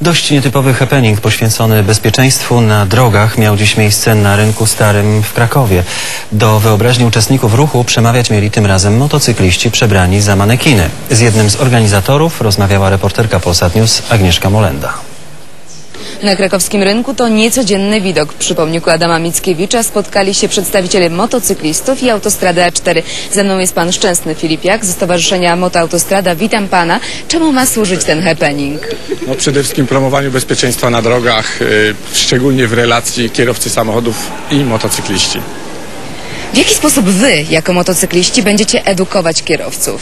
Dość nietypowy happening poświęcony bezpieczeństwu na drogach miał dziś miejsce na rynku starym w Krakowie. Do wyobraźni uczestników ruchu przemawiać mieli tym razem motocykliści przebrani za manekiny. Z jednym z organizatorów rozmawiała reporterka Polsat News Agnieszka Molenda. Na krakowskim rynku to niecodzienny widok. Przy pomniku Adama Mickiewicza spotkali się przedstawiciele motocyklistów i autostrady A4. Ze mną jest pan Szczęsny Filipiak ze Stowarzyszenia Motoautostrada. Witam pana. Czemu ma służyć ten happening? No przede wszystkim promowaniu bezpieczeństwa na drogach, y, szczególnie w relacji kierowcy samochodów i motocykliści. W jaki sposób wy, jako motocykliści, będziecie edukować kierowców?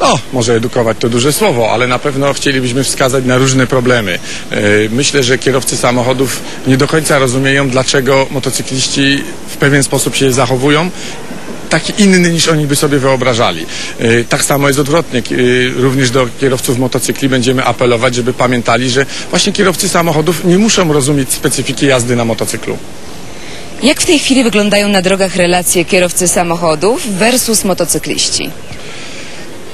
No, może edukować to duże słowo, ale na pewno chcielibyśmy wskazać na różne problemy. Y, Myślę, że kierowcy samochodów nie do końca rozumieją, dlaczego motocykliści w pewien sposób się zachowują. Taki inny niż oni by sobie wyobrażali. Y, Tak samo jest odwrotnie. Y, Również do kierowców motocykli będziemy apelować, żeby pamiętali, że właśnie kierowcy samochodów nie muszą rozumieć specyfiki jazdy na motocyklu. Jak w tej chwili wyglądają na drogach relacje kierowcy samochodów versus motocykliści?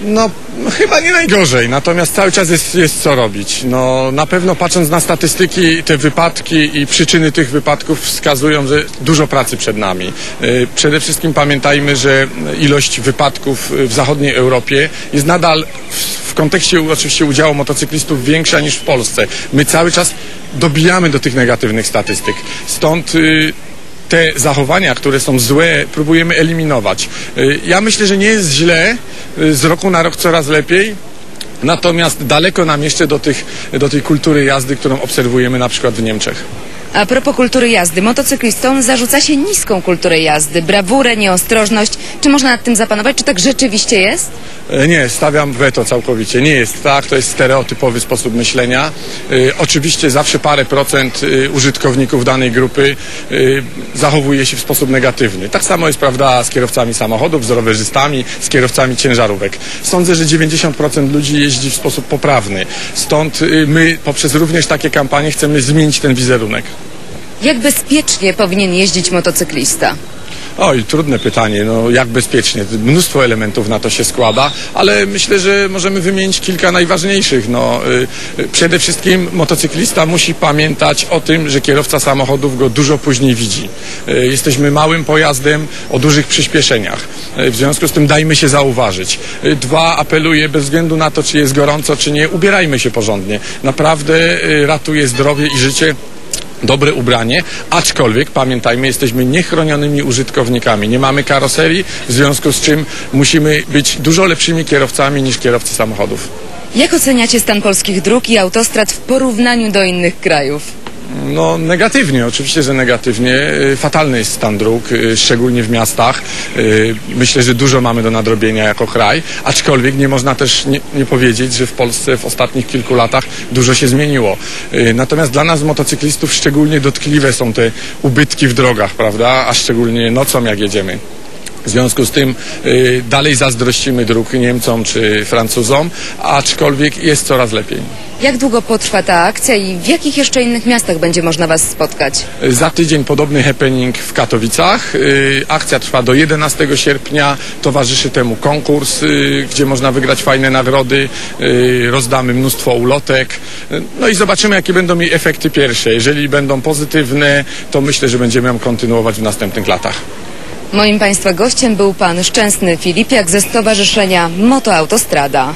No, chyba nie najgorzej, natomiast cały czas jest, jest co robić. No, na pewno patrząc na statystyki, te wypadki i przyczyny tych wypadków wskazują, że dużo pracy przed nami. Y, Przede wszystkim pamiętajmy, że ilość wypadków w zachodniej Europie jest nadal w, w kontekście oczywiście udziału motocyklistów większa niż w Polsce. My cały czas dobijamy do tych negatywnych statystyk. Stąd y, te zachowania, które są złe, próbujemy eliminować. Y, Ja myślę, że nie jest źle, y, z roku na rok coraz lepiej. Natomiast daleko nam jeszcze do, tych, do tej kultury jazdy, którą obserwujemy na przykład w Niemczech. A propos kultury jazdy, motocyklistom zarzuca się niską kulturę jazdy, brawurę, nieostrożność. Czy można nad tym zapanować? Czy tak rzeczywiście jest? E, Nie, stawiam weto całkowicie. Nie jest tak, to jest stereotypowy sposób myślenia. Y, oczywiście zawsze parę procent y, użytkowników danej grupy y, zachowuje się w sposób negatywny. Tak samo jest prawda z kierowcami samochodów, z rowerzystami, z kierowcami ciężarówek. Sądzę, że 90% ludzi jeździ w sposób poprawny. Stąd my poprzez również takie kampanie chcemy zmienić ten wizerunek. Jak bezpiecznie powinien jeździć motocyklista? Oj, trudne pytanie, no jak bezpiecznie. Mnóstwo elementów na to się składa, ale myślę, że możemy wymienić kilka najważniejszych. No, y, y, przede wszystkim motocyklista musi pamiętać o tym, że kierowca samochodów go dużo później widzi. Y, jesteśmy małym pojazdem o dużych przyspieszeniach. W związku z tym dajmy się zauważyć. Dwa, apeluję bez względu na to, czy jest gorąco, czy nie, ubierajmy się porządnie. Naprawdę ratuje zdrowie i życie dobre ubranie, aczkolwiek pamiętajmy, jesteśmy niechronionymi użytkownikami. Nie mamy karoserii, w związku z czym musimy być dużo lepszymi kierowcami niż kierowcy samochodów. Jak oceniacie stan polskich dróg i autostrad w porównaniu do innych krajów? No negatywnie, oczywiście, że negatywnie. Y, Fatalny jest stan dróg, y, szczególnie w miastach. Y, Myślę, że dużo mamy do nadrobienia jako kraj, aczkolwiek nie można też nie, nie powiedzieć, że w Polsce w ostatnich kilku latach dużo się zmieniło. Natomiast dla nas motocyklistów szczególnie dotkliwe są te ubytki w drogach, prawda, a szczególnie nocą jak jedziemy. W związku z tym dalej zazdrościmy dróg Niemcom czy Francuzom, aczkolwiek jest coraz lepiej. Jak długo potrwa ta akcja i w jakich jeszcze innych miastach będzie można Was spotkać? Za tydzień podobny happening w Katowicach. Y, Akcja trwa do 11 sierpnia. Towarzyszy temu konkurs, y, gdzie można wygrać fajne nagrody. Y, Rozdamy mnóstwo ulotek. No i zobaczymy, jakie będą jej efekty pierwsze. Jeżeli będą pozytywne, to myślę, że będziemy ją kontynuować w następnych latach. Moim Państwa gościem był Pan Szczęsny Filipiak ze Stowarzyszenia Motoautostrada.